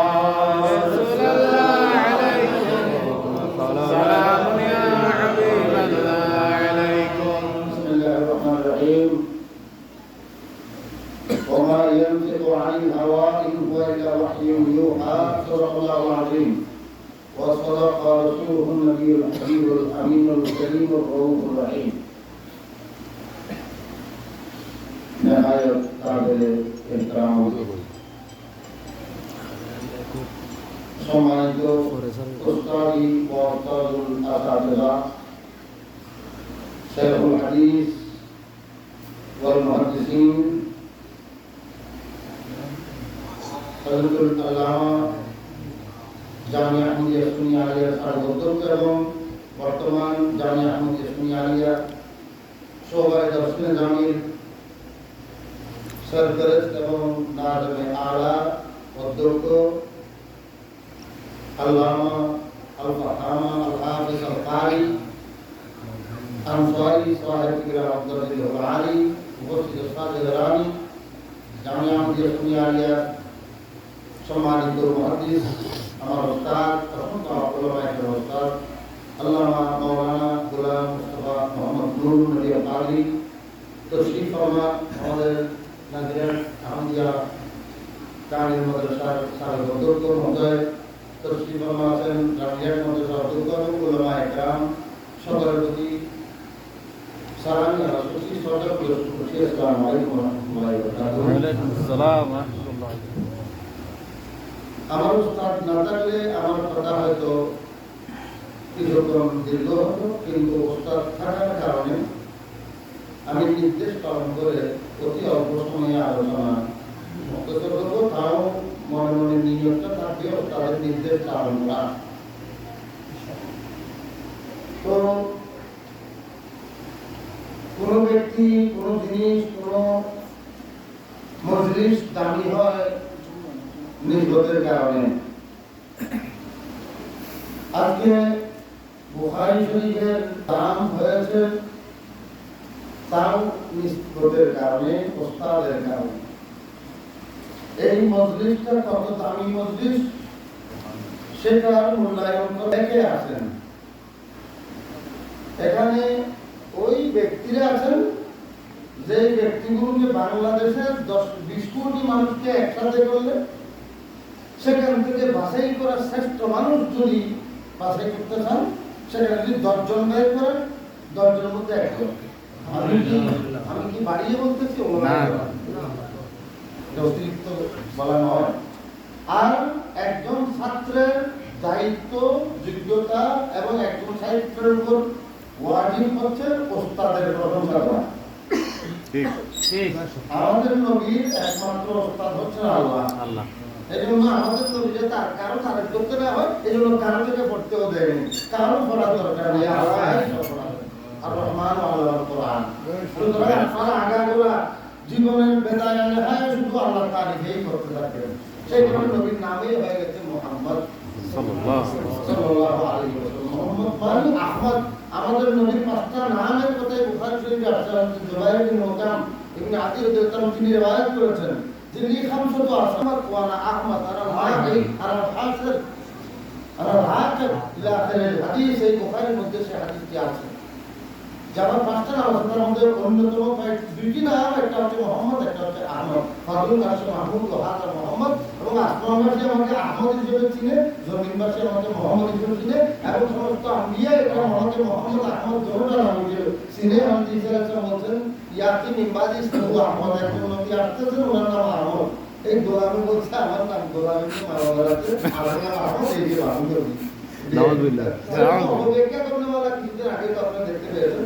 وحي يوحى صدق الله العظيم وصدق رسوله النبي الحبيب الأمين الكريم الرؤوف الرحيم نهاية قابل احترام সম্মানিত উস্তাদি ওয়াস্তাদুল আসাদিরা শেখুল হাদিস ওয়াল মুহাদ্দিসিন হযরতুল আল্লামা জামিয়া আহমদিয়া সুনিয়া আলিয়া সাহেব অধ্যক্ষ এবং বর্তমান জামিয়া আহমদিয়া সুনিয়া আলিয়া শোভায় দর্শনে জামির সরকারত এবং নাজমে আলা অধ্যক্ষ আল্লামা আল ফাহামা আল হাফিজ আল কারি আনসারি সাহেব কিরাম আব্দুল আলী উপস্থিত উস্তাদ রানী জামিয়া আহমদিয়া সুনিয়া আলিয়া সম্মানিত মহাদিস আমার ওস্তাদ অসংখ্য ওলামায়ে কেরাম ওস্তাদ আল্লামা মাওলানা গোলাম মুস্তাফা মোহাম্মদ নুর নবী কালী তশরিফ ফরমা আমাদের নাজিরান আহমদিয়া কামিল মাদ্রাসার সাবেক অধ্যক্ষ মহোদয়, তশরিফ ফরমা আছেন জামিয়াত মাদ্রাসার অধ্যক্ষ এবং ওলামায়ে কেরাম সকলের প্রতি সালামি আলাইকুম ওয়া রাহমাতুল্লাহি ওয়া বারাকাতুহু। আমার উস্তাদ না থাকলে আমার কথা হয়তো কিছুক্ষণ দীর্ঘ হতো কিন্তু উস্তাদ থাকার কারণে আমি নির্দেশ পালন করে অতি অল্প সময়ে আলোচনা তাও মনে মনে নিয়মটা থাকবে তাদের নির্দেশ পালন করা। তো কোনো ব্যক্তি, কোনো জিনিস, কোনো মজলিস দামি হয় নির্গতের কারণে। আজকে বুখারি শরীফের দাম হয়েছে তাও নিষ্পতের কারণে, ওস্তাদের কারণে। এই মজলিসটা কত দামি মজলিস? সেটার মূল্যায়ন করে দেখে আছেন এখানে ওই ব্যক্তিরা আছেন যে ব্যক্তিগুলোকে বাংলাদেশের দশ বিশ কোটি মানুষকে একসাথে করলে সেখান থেকে বাছাই করা শ্রেষ্ঠ মানুষ যদি বাছাই করতে চান সেখানে যদি দশজন বের করেন দশজনের মধ্যে একজন আমি কি আমি কি বাড়িয়ে বলতেছি? অতিরিক্ত বলা নয়। আর একজন ছাত্রের দায়িত্ব যোগ্যতা এবং একজন ছাত্রের উপর ওয়াজিব হচ্ছে ওস্তাদের প্রশংসা করা। ঠিক। ঠিক। আমাদের নবীর একমাত্র ওস্তাদ হচ্ছে আল্লাহ। আল্লাহ। এই জন্য আমাদের নবীকে তার কারও তারিফ করতে না হয় এই জন্য কারও থেকে পড়তেও দেয়নি কারও পড়ার দরকার নেই। আল্লাহ। আর রহমান আল্লাহ কোরআন। সুতরাং আপনারা আগাগোড়া জীবনের বেদায় আনে শুধু আল্লাহ তারিফেই করতে থাকবেন সেই কারণে নবীর নামেই হয়ে গেছে মোহাম্মদ। সাল্লাল্লাহু সাল্লাল্লাহু আলাইহি ওয়াসাল্লাম। মোহাম্মদ মানে আহমদ। আমাদের নবীর পাঁচটা নামের কথাই বুখারী শরীফে আছে জুবাইর বিন মুকাম ইবনে আতির রাদিয়াল্লাহু তিনি রিওয়ায়াত করেছেন। যিনি খামসত আসামাত ওয়ানা আহমদ আর হাকি আর হাসির আর হাকিম ইলা আখির হাদিস। এই বুখারীর মধ্যে সে হাদিসটি আছে। যারা পাঁচটা নাম আছে তার মধ্যে অন্যতম দুইটি নাম একটা হচ্ছে মোহাম্মদ একটা হচ্ছে আহমদ। ফাদুল কাসিম মাহমুদ আর মোহাম্মদ। এবং আসমানবাসী আমাকে আহমদ হিসেবে চিনে জমিনবাসী আমাকে মোহাম্মদ হিসেবে চিনে এবং সমস্ত আম্বিয়া এটা আমাকে মোহাম্মদ আহমদ জহুরা নাম হিসেবে চিনে। আমি ইসরায়েল বলছেন ইয়াতি নিম্বাদি ইসলামু আহমদ একজন নবী আসতেছেন ওনার নাম আহমদ। এই গোলামি বলছে আমার নাম গোলামি মাওলানা আছে আমার নাম আহমদ এই যে। অপব্যাখ্যা করনেওয়ালা কিছুদিন আগে তো আপনারা দেখতে পেয়েছেন।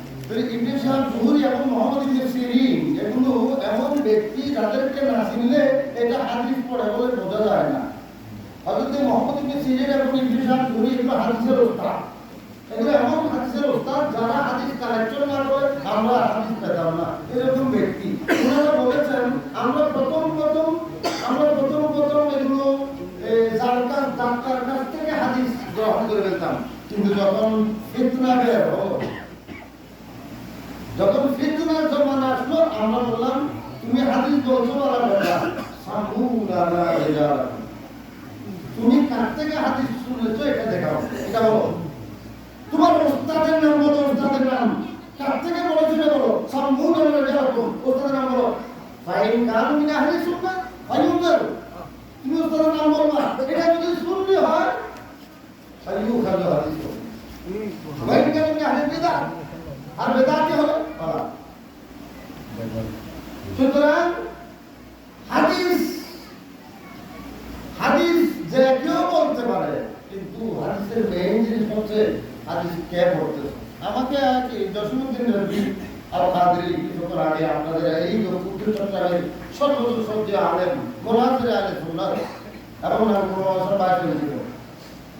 ইবনে শাহাব জুহরি এবং মুহাম্মদ ইবনে সিরিন এগুলো এমন ব্যক্তি যাদেরকে না চিনলে এটা হাদিস পড়ে বলে বোঝা যায় না। হযরত মুহাম্মদ ইবনে সিরিন এবং ইবনে শাহাব জুহরি এগুলো হাদিসের ওস্তাদ। এগুলো এমন হাদিসের ওস্তাদ যারা হাদিস কালেকশন না করে আমরা হাদিস পেতাম না। এরকম ব্যক্তি। ওনারা বলেছেন, আমরা প্রথম প্রথম, আমরা প্রথম প্রথম এগুলো যার ডাক্তার কাছ থেকে হাদিস গ্রহণ করে ফেলতাম কিন্তু যখন ফিতনা বের হলো যখন ফিতনার জমানা আসলো, আমরা বললাম, তুমি হাদিস বলছো তুমি কার থেকে হাদিস শুনেছো, এটা দেখাও। এটা বলো। তোমার ওস্তাদের নাম বলো, ওস্তাদের নাম। কার থেকে বলেছ এটা বলো। এরকম ওস্তাদের নাম বলো। ফাইন কান মিনা আহলে সুন্নাহ ফাইন দাও তুমি ওস্তাদের নাম বলবা এটা যদি শুনলি হয় ফাইউ খাজু হাদিস ফাইন কান মিনা বিদআহ। আর বেদাত হবে বলা সুতরাং হাদিস হাদিস যে কেউ বলতে পারে, কিন্তু হাদিসের মেইন জিনিস হচ্ছে হাদিস কে পড়তেছে আমাকে কি জসীমুদ্দিন রবি আর কাদরি কিছুক্ষণ আগে আপনাদের এই উত্তর চট্টগ্রামের সর্বোচ্চ সবজি আলেম মোনাজরে আলে সুন্নাত এবং নাম কোনো বছর হয়েছিল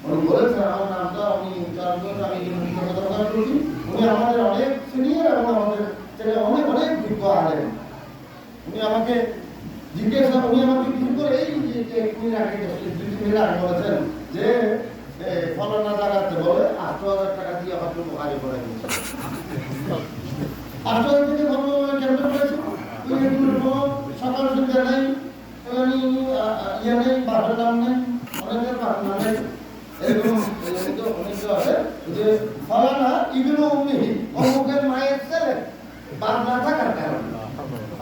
উনি বলেছেন, আমার নামটা আমি করে আমি কথা করছি? উনি আমাদের অনেক সিনিয়র এবং আমাদের থেকে অনেক অনেক বিজ্ঞ আলেম। উনি আমাকে জিজ্ঞাসা উনি আমাকে কি করে এই যে আগে দুই তিন মিনিট আগে বলেছেন যে জায়গাতে বলে আঠারো হাজার টাকা দিয়ে বোকারি করে দিয়েছে। আঠারো হাজার টাকা ধর্ম করেছে? কোনো সকাল সন্ধ্যা নেই ইয়ে নেই বাপের নাম নেই, অনেকের বাপের নেই। এরকম অনেক আছে যে ফলানা ইবনু উম্মিহি অমুকের মায়ের ছেলে। বাপ না থাকার কারণে।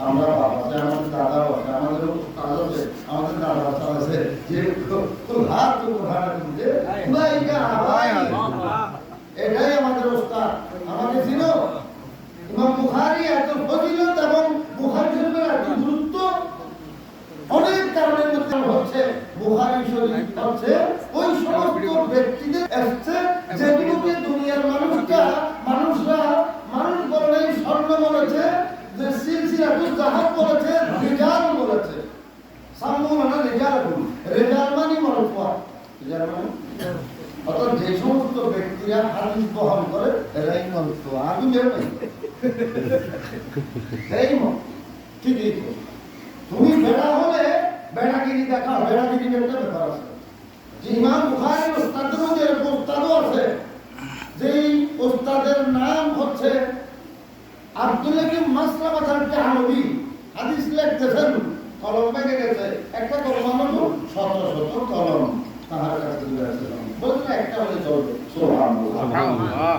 আমরা বাবা আছে আমাদের দাদা আছে আমাদের উস্তাদ আছে, আমাদের দাদা বাচ্চা আছে, যে হাত তো ভাড়া দিতে এটাই আমাদের ওস্তাদ। আমাকে ছিল ইমাম বুখারী এত ফজিলত এবং বুখারী শরীফের এত গুরুত্ব অনেক কারণের মধ্যে হচ্ছে বুখারী শরীফ হচ্ছে ওই সমস্ত ব্যক্তিদের এসছে যেগুলোকে দুনিয়ার মানুষটা মানুষরা মানুষ বলে স্বর্ণ বলেছে যে সিলসিলাতুল জাহাব বলেছে রিজাল বলেছে সাম্মু মানে রিজাল রিজাল মানে মরফুয়া রিজাল মানে অর্থাৎ যে সমস্ত ব্যক্তিরা হাদিস বহন করে এরাই মরফুয়া আমি বের পাই এই মত ঠিকই তো তুমি বেড়া হলে বেড়াগিরি দেখা বেড়াগিরি একটা ব্যাপার আছে যে ইমাম বুখারীর ওস্তাদের মধ্যে এরকম ওস্তাদও আছে যেই ওস্তাদের নাম হচ্ছে মাসলামা তার হাদিস লিখতেছেন কলম ভেঙে গেছে। একটা কলম আনো শত শত কলম। তাহার কাছে দিয়ে একটা হলে চলবে। সুবহানাল্লাহ। সুবহানাল্লাহ।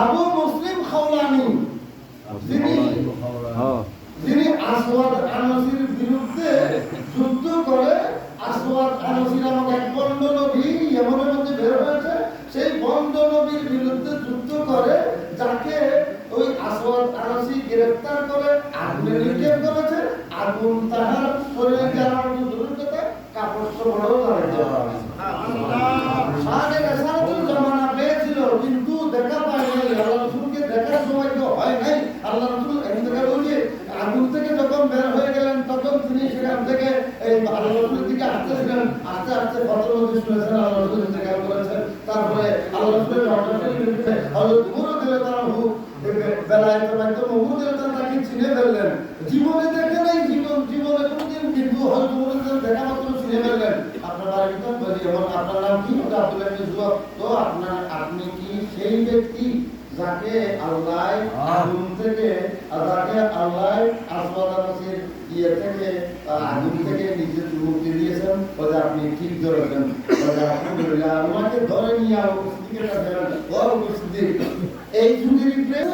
আবু মুসলিম খাওলানি। যিনি যিনি আসওয়াদ আনসির বিরুদ্ধে যুদ্ধ করে আসওয়াদ আনসি নামক এক বন্ড নবী সেই বন্ধ নবীর বিরুদ্ধে যুদ্ধ করে, যাকে ওই আসওয়াদ গ্রেফতার করে করেছে, আগুন তাহার শরীরে কাপড় সরবরাহ করে কিন্তু দেখা দেখার সময় তো হয় নাই। আগুন থেকে যখন বের হয়ে গেলেন, তখন তিনি থেকে আস্তে আস্তে শুনেছেন আল্লাহ হযরত উমর জীবনে জীবন, জীবনে কোনদিন কিন্তু আপনার নাম কি? আব্দুল্লাহ তো আপনার, আপনি কি সেই ব্যক্তি যাকে আল্লাহ আগুন থেকে আর যাকে আল্লাহ আসবাদাবাসীর ইয়ে থেকে আগুন থেকে নিজের মুক্তি দিয়েছেন বলে আপনি ঠিক ধরেছেন বলে আলহামদুলিল্লাহ আমাকে ধরে নিয়ে আমার সিদ্দিক, এই যুগের প্রেম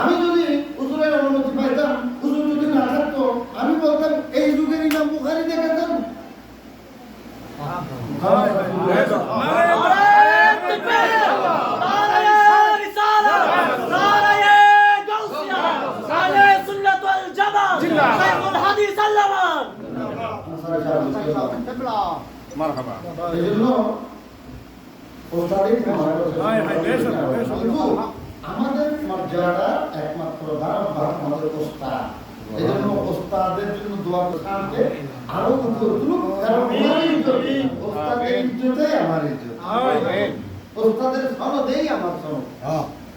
আমি যদি হুজুরের অনুমতি পাইতাম হুজুর যদি না থাকতো আমি বলতাম এই যুগের ইমাম বুখারী দেখেছেন আনসারী সাহেব, মারহাবা। এই জন্য হায় হায়, আমাদের মর্যাদা একমাত্র আমাদের ওস্তাদ এই জন্য ওস্তাদের জন্য দোয়া করতে আরও উপর তুলুক কারণ আমার ইজ্জত ওস্তাদের ইজ্জতেই আমার ইজ্জত। ওস্তাদের সনদেই আমার সনদ।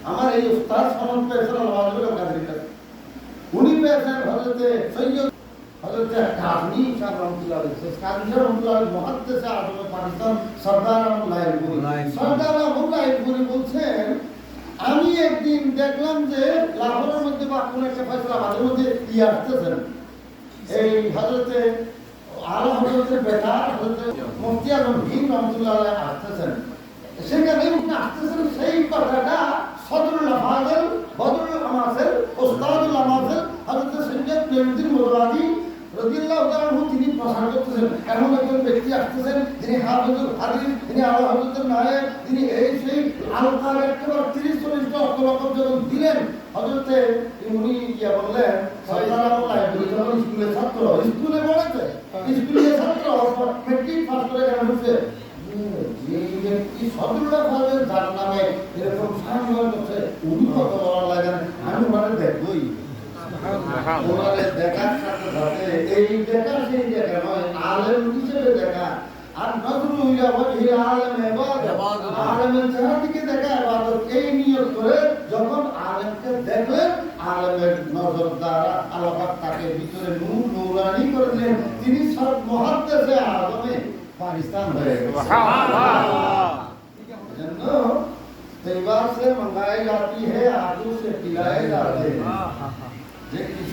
আমার এই উস্তাদ সনদ পেয়েছেন আল্লাহ কাদের কাছে। উনি পেয়েছেন হজরতে সৈয়দ হজরতে পাকিস্তান সরদার রহমতুল্লাহ আলাইহি সরদার রহমতুল্লাহ আলাইহি বলছেন আমি একদিন দেখলাম যে লাহোরের মধ্যে বা কোন একটা ফয়সালা মাঝে মধ্যে ইয়ে আসতেছেন এই হজরতে আলা হজরতের বেটা হজরতে মুফতি আজম ভীম রহমতুল্লাহ আলাইহি আসতেছেন সেখানে উনি আসতেছেন সেই কথাটা সদরুল ফাজল বদরুল আমাসেল ওস্তাদুল আমাসেল হযরত সৈয়দ নঈমুদ্দিন মুরাদি রাদিয়াল্লাহু তিনি প্রসার করতেছেন। এমন একজন ব্যক্তি আসতেছেন যিনি হাফেজুল হাদিস তিনি আলা হযরতের নায়েব তিনি এই সেই আলকার একেবারে 30 40 টা অক্ষর দিলেন। হযরতে উনি ইয়া বললেন যখন স্কুলে ছাত্র। স্কুলে পড়েছে স্কুলে ছাত্র মেট্রিক পাস করে কেন হচ্ছে যে ব্যক্তি সদরুল্লাহ যার নামে এরকম সাহায্য করছে উনি কত বড় লাগেন আমি ওনারে দেখবই ওনারে দেখার সাথে সাথে এই দেখা সেই দেখা নয় আলেম হিসেবে দেখা আর নজরুল হইয়া বলি আলেম এবাদত আলেমের চেহারা দিকে দেখা এবাদত এই নিয়ত করে যখন আলেমকে দেখলেন আলেমের নজর দ্বারা আলোকাত তাকে ভিতরে নূর নূরানি করে দিলেন তিনি সব মহাদ্দেশে আজমে पाकिस्तान है जन्नो तैवार से मंगाई जाती है आलू से पिलाए जाते हैं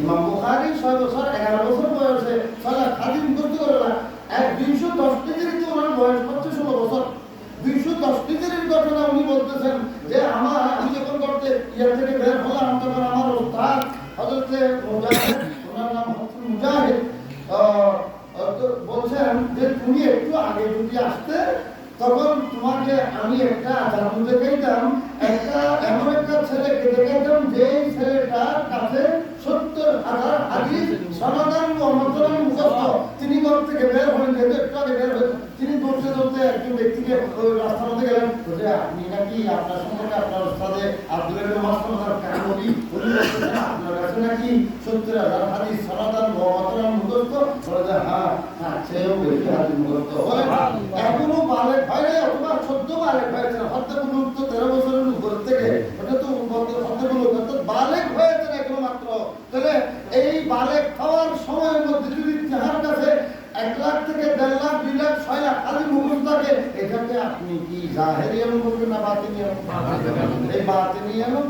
ইমাম বুখারী ছয় বছর, এগারো বছর বয়সে সালা খাদিম করতে করে না। এক দুইশো দশ ডিগ্রি তো ওনার বয়স হচ্ছে ষোলো বছর। দুইশো দশ ঘটনা উনি বলতেছেন যে আমার আমি যখন করতে ইয়ার থেকে বের হলাম তখন আমার ওস্তাদ হজরতে মুজাহিদ ওনার নাম হচ্ছে মুজাহিদ আহ, আহ, তো বলছেন যে তুমি একটু আগে যদি আসতে তখন তোমাকে আমি একটা জাদু দেখাইতাম একটা এমন একটা ছেলেকে দেখাইতাম যে ছেলেটার কাছে সত্তর হাজার হাদিস সমাধান মহামতন মুখস্থ তিনি ঘর থেকে বের হলেন যেহেতু একটু আগে বের হলেন তিনি দৌড়তে দৌড়তে একজন ব্যক্তিকে ওই রাস্তার মধ্যে গেলেন যে আপনি নাকি আপনার সম্পর্কে আপনার ওস্তাদে সত্তর হাজার হাদিস সমাধান মহামতন মুখস্থ? বলে যে হ্যাঁ হ্যাঁ সেও বেশি হাদিস মুখস্থ। বলে এখনও বালেক হয় নাই অথবা চোদ্দ বালেক হয়েছে হত্যাগুলো তো তেরো বছরের উপর থেকে ওটা তো হত্যাগুলো অর্থাৎ বালেক হয়েছে এখনও মাত্র তাহলে এই বালেক খাওয়ার সময়ের মধ্যে যদি যাহার কাছে এক লাখ থেকে দেড় লাখ দুই লাখ ছয় লাখ খালি মুখোশ থাকে এটাকে আপনি কি জাহেরি এলম বলবেন না বাতিনি এলম এই বাতিনি এলম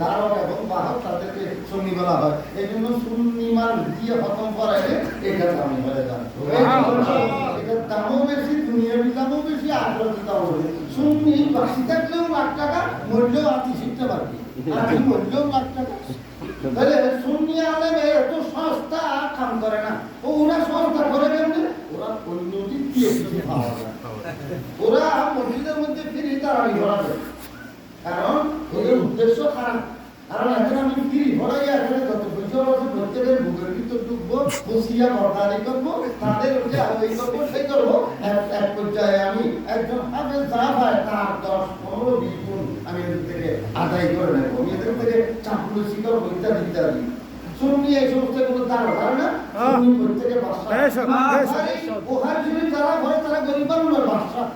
দারক এবং বাহক তাদেরকে সুন্নি বলা হয়। এই জন্য সুন্নি মান দিয়ে খতম করাইলে এটা দামি হয়ে যায়। এটার দামও বেশি দুনিয়ার দামও বেশি আগ্রহের দামও বেশি। সুন্নি বাসি থাকলেও লাখ টাকা মরলেও আতি শিখতে পারবি। আতি মরলেও লাখ টাকা। তাহলে সুন্নি আলেমে এত সস্তা খাম করে না। ও ওরা সস্তা করে কেমনে? ওরা অন্য দিক দিয়ে কিছু পাওয়া যায়। ওরা মসজিদের মধ্যে ফিরে ভরাবে কারণ ওদের উদ্দেশ্য খারাপ। কারণ এখন আমি ফিরি ভরাইয়া এখানে যত পয়সা আছে প্রত্যেকের বুকের ভিতর ঢুকবো বসিয়া বরদারি করব তাদের যে এই করব সেই করব। এক পর্যায়ে আমি একজন হাফেজ যা পায় তার দশ পনেরো বিশ গুণ আমি এদের থেকে আদায় করে নেব। এদের থেকে চাপুলুসি করব ইত্যাদি ইত্যাদি সুন্নি এই সমস্ত কোনো দাঁড়ো ধারণা সুন্নি প্রত্যেকের বাসা বেশ, বেশ। যারা ঘরে তারা গরিব মানুষের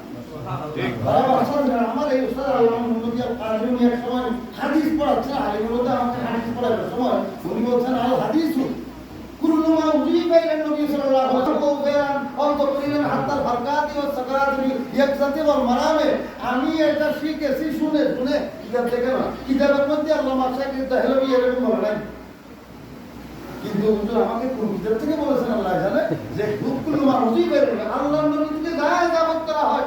আমার এই উস্তাদ আল্লাহ মুহম্মদিয়া আলিম এক সময় হাদিস পড়াচ্ছে আলিম বলতে আমাকে হাদিস পড়াবে সময় উনি বলছেন আল হাদিস কুল্লুমা আমি এটা শিখেছি শুনে শুনে কিতাব না কিতাবের মধ্যে আল্লাহ মাশাইখ তাহলে এরকম কিন্তু হুজুর আমাকে কোন থেকে বলেছেন আল্লাহ জানে যে হুকুল মানুষই বের হবে আল্লাহর নবী থেকে যা যাবত করা হয়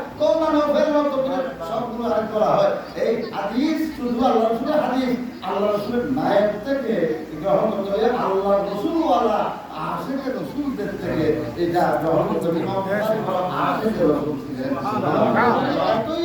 নফেল নফেল সবগুলো আয়াত করা হয়। এই হাদিস শুধু আল্লাহ রাসূলের হাদিস আল্লাহ রাসূলের নায়েব থেকে গ্রহণ করতে হবে আল্লাহ রাসূল ওয়ালা আশিকে রাসূলদের থেকে এটা গ্রহণ করতে হবে। আশিকে রাসূল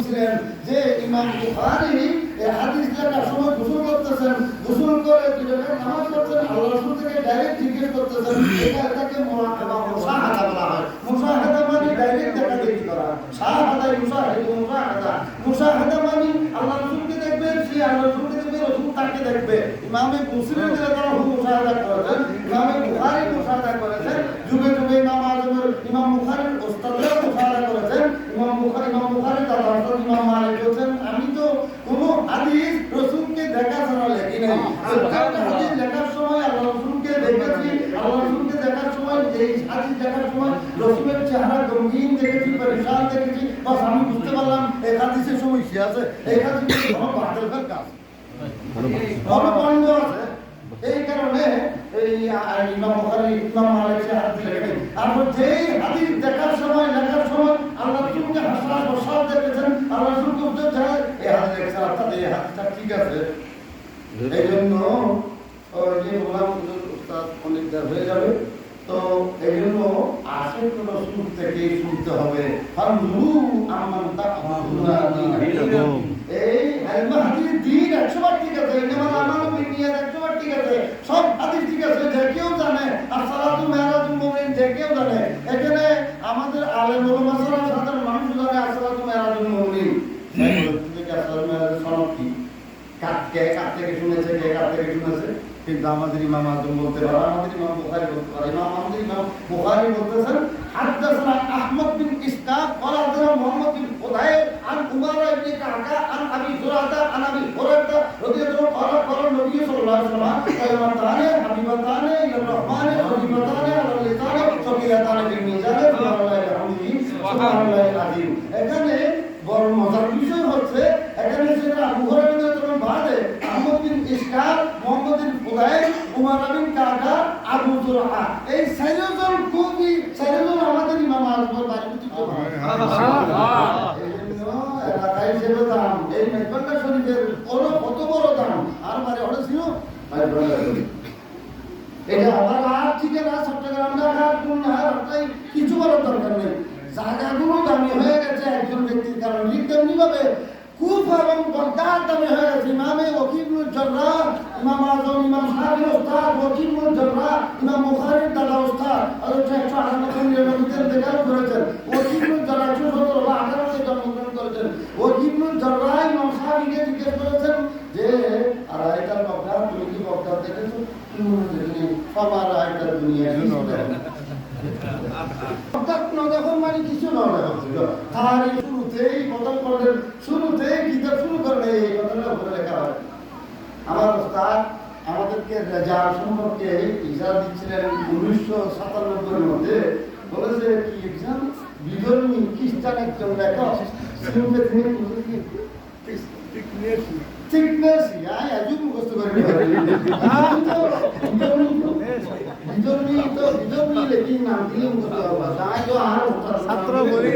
ছিলেন যে ইমাম বুখারী এই হাদিস লেখার সময় গোসল করতেছেন, গোসল করে দুজনের নামাজ পড়ছেন আল্লাহ রাসূল থেকে ডাইরেক্ট জিজ্ঞেস করতেছেন, এটা এটাকে মুসাহাদা বলা হয়। মুসাহাদা মানে ডাইরেক্ট দেখা দেখি করা। শাহাদা মুসাহিদু মুসাহাদা মুসাহাদা মানে আল্লাহ রাসূলকে দেখবে, সে আল্লাহ রাসূলকে দেখবে, রাসূল তাকে দেখবে। ইমামে মুসলিম যারা তারা মুসাহাদা করেছেন, ইমামে বুখারী মুসাহাদা করেছেন যুগে যুগে ইমাম আজমের ইমাম বুখারীর ওস্তাদরা মুসাহাদা করেছেন ইমাম বুখারী ইমাম বুখারী তার ওস্তাদ ইমাম মালিক বলছেন আমি তো কোন হাদিস রসুলকে দেখা ছাড়া লেখি নাই প্রত্যেকটা হাদিস লেখার সময় আল্লাহ রসুলকে দেখেছি আল্লাহ রসুলকে দেখার সময় এই হাদিস দেখার সময় রসুলের গম্ভীর দেখেছি পরিশাল দেখেছি বাস আমি বুঝতে পারলাম এই হাদিসের সমস্যা আছে এই হাদিসের কোনো বাতিলের কাজ আছে। এই কারণে এই আ- ইমাম বুখারী ইমাম মালিক সে হাদিস লেখেন। আর যেই হাদিস দেখার সময় লেখার সময় আল্লাহ রসুলকে বসাও দেখেছেন আল্লাহ রসুলকে উত্তর এই হাদিস অর্থাৎ এই হাদিসটা ঠিক আছে। এই জন্য ওই যে উস্তাদ অনেক হয়ে যাবে। তো এই জন্য আশেক রসুল থেকে শুনতে হবে কিন্তু আমাদের ইমাম বলতে পারে আমাদের বুখারী বলতে পারে ইমাম আমাদের ইমাম বুখারী বলতেছেন হাদাসানা আহমদ বিন ইসহাক قال حدثنا محمد بن فضيل عن عمر بن كعكع عن ابي زرعه عن ابي هريره رضي الله عنه قال قال النبي صلى الله عليه وسلم كلمتان حبيبتان الى الرحمن حبيبتان على اللسان ثقيلتان في الميزان سبحان الله وبحمده سبحان الله العظيم এখানে বড় মজার বিষয় হচ্ছে এখানে সেটা আবু হুরায়রা যখন বাদে আহমদ বিন ইসকার মোহাম্মদ বিন ফুদাইল উমার বিন কাকা আবু জুরহা এই চারিজন খুবই চারিজন আমাদের ইমাম আজমের বাড়িতে এলাকায় ছিল দাম। এই মেঘবাঙ্গা শরীফের বড় কত বড় দাম? আর ছিল? এটা আবার আর ঠিকানা চট্টগ্রাম ঢাকা খুলনা রাজশাহী কিছু বলার দরকার নেই। জায়গাগুলো দামি হয়ে গেছে একজন ব্যক্তির কারণে। ঠিক তেমনি ভাবে খুব এবং বন্দার দামি হয়ে গেছে। ইমামে ওকিবুল জর্রা ইমাম আজম ইমাম সাহেবের ওস্তাদ ওকিবুল জর্রা ইমাম বুখারীর দাদা ওস্তাদ আর হচ্ছে একশো আটানব্বই নিরানব্বইতে দেখাও করেছেন। ওকিবুল জর্রা একশো সতেরো বা আঠারোতে জন্মগ্রহণ করেছেন। ওকিবুল জর্রা ইমাম সাহেবকে জিজ্ঞেস করেছেন যে আর আয়তার বক্তা তুমি কি বক্তা দেখেছ? দেখিনি। সবার আয়তার দুনিয়া অর্থাৎ নজর মানে কিছু নয় তার শুরুতেই প্রথম পর্বের শুরুতেই কিতাব শুরু করেন এই কথাটা উপরে লেখা হয় আমার ওস্তাদ আমাদেরকে রেজাল্ট সম্পর্কে এক্সাম দিচ্ছিলেন উনিশশো সাতানব্বই মধ্যে বলেছে কি এক্সাম বিধর্মী খ্রিস্টান একজন লেখক তিনি থিকনেস আয় আজু মুখস্থ করে আমি তো বিধর্মী তো বিধর্মী লেখি নাম দিলে মুখস্থ হবে তাই তো আর ছাত্র বলি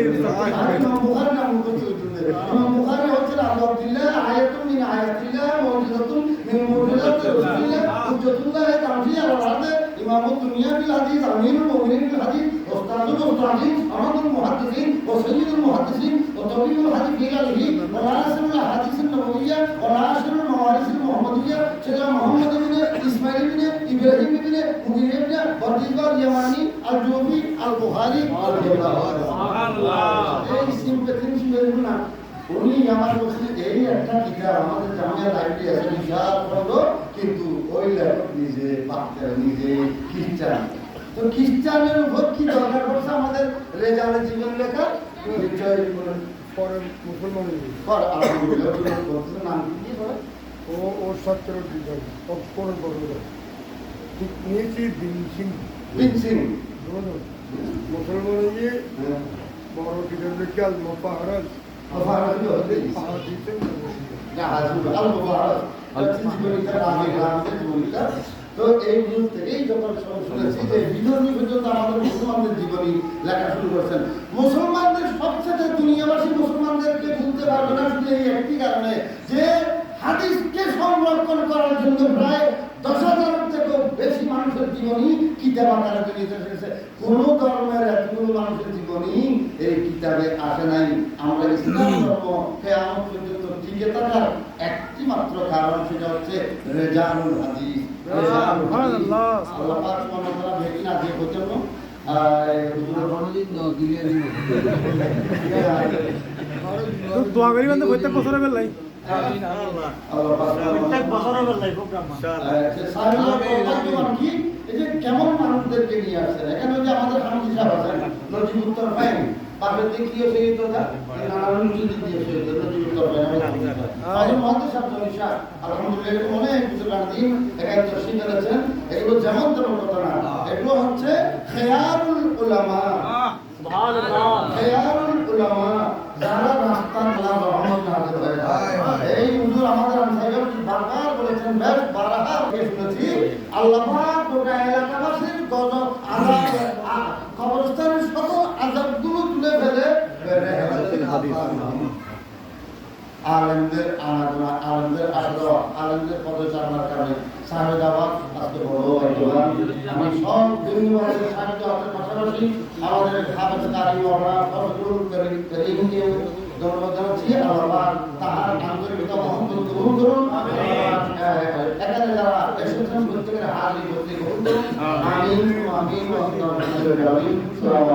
ইমাম বুখারী নাম মুখস্থ করতে ইমাম বুখারী হচ্ছে আল্লাহ দিল্লাহ আয়াতুন মিন আয়াতিল্লাহ মুজিজাতুন মিন মুজিজাতি রাসূলিল্লাহ হুজ্জাতুল্লাহ তামসিয়া ওয়ালাদে ইমাম ইমাম দুনিয়া বিল হাদিস আমিরুল মুমিনিন বিল হাদিস ওস্তাদুল ওস্তাদিন আমাদুল মুহাদ্দিসিন ও সাইয়্যিদুল মুহাদ্দিসিন ও তাবিবুল হাদিস ফি আলহি ও নাসিরুল হাদিস নবওয়িয়া ও নাসিরুল মাওয়ারিস মুহাম্মাদিয়া সেটা মুহাম্মদ ইবনে ইসমাইল ইবনে ইব্রাহিম ইবনে মুগির ইবনে বরদিগার ইয়ামানি আল জুবি আল বুখারী এই সিম্পল তিনশো বেরবো না উনি আমার বলছেন এই একটা কিতাব আমাদের জামিয়া লাইব্রেরি আছে বিশাল খন্ড কিন্তু ওই লেখক নিজে বাচ্চা নিজে খ্রিস্টান তো খ্রিস্টানের উপর কি দরকার পড়ছে আমাদের রেজালের জীবন লেখা নিশ্চয় নাম কি বলে ও দুজন কোন বড় ঠিক নিয়েছি সিং বিন সিং মুসলমান গিয়ে বড় টিচার বিজ্ঞান মোপাহারাজ মোপাহারাজ কি হতে দিছে? পাহাড় দিচ্ছেন জাহাজ আল মুবারক হচ্ছে জীবনীটা নামে গ্রামের জীবনীটা তো এই নিউজ থেকেই যখন শুনেছি যে বিধর্মী পর্যন্ত আমাদের মুসলমানদের জীবনী লেখা শুরু করছেন। মুসলমানদের সবচেয়ে দুনিয়াবাসী মুসলমানদেরকে ভুলতে পারবে না শুধু এই একটি কারণে যে হাদিসকে সংরক্ষণ করার জন্য প্রায় দশ হাজার বেশি মানুষের জীবনী কিতাব আকারে বেরিয়ে এসেছে কোন ধর্মের এতগুলো মানুষের জীবনী এই কিতাবে আসে নাই। আমরা ইসলাম ধর্ম কেয়ামত পর্যন্ত টিকে থাকার একটি মাত্র কারণ সেটা হচ্ছে রেজানুল হাদিস। আল্লাহ পাক সুবহানাহু ওয়া তাআলা ভেটি না দিয়ে বলছেন না আহ, হুজুরের তো দোয়া করি বান্ধব প্রত্যেক বছরে বেলাই বেলায়। প্রোগ্রাম কি এই যে কেমন মানুষদেরকে নিয়ে আসছেন এখানে যে আমাদের হামদি সাহেব আছেন নজিব উত্তর পাইনি পাশের দিক দিয়ে সেই তো নানান দিক দিয়ে সেই নজিব উত্তর পাইনি আমাদের মহাদেশ সাহেব জনি আলহামদুলিল্লাহ এরকম অনেক কিছু দিন এখানে দর্শী করেছেন এগুলো যেমন তেমন কথা না এগুলো হচ্ছে খেয়ারুল উলামা। খেয়ারুল উলামা যারা রাস্তা আল্লাহ রহমত নাযিল হয়ে যায়। এই হুজুর আমাদের আনসারীরা বারবার বলেছেন বেশ বারবার আগে শুনেছি আল্লাহ পাক গোটা এলাকাবাসীর গজব আযাব আ- কবরস্থানের সকল আযাবগুলো তুলে ফেলে আলেমদের আরাধনা আলেমদের আদর আলেমদের পদচারণার কারণে সাহেদাবাদ আজকে বড় ভাগ্যবান আমি সব দিনবারের সাহেদাবাদের পাশাপাশি আমাদের হাফেজ কারি ওরা ফজলুল করিম করিমকে ধন্যবাদ জানাচ্ছি আল্লাহ তাহার আন্তরিকতা মহব্বত কবুল করুন এখানে যারা আমিন আমিন আমিন আলাইকুম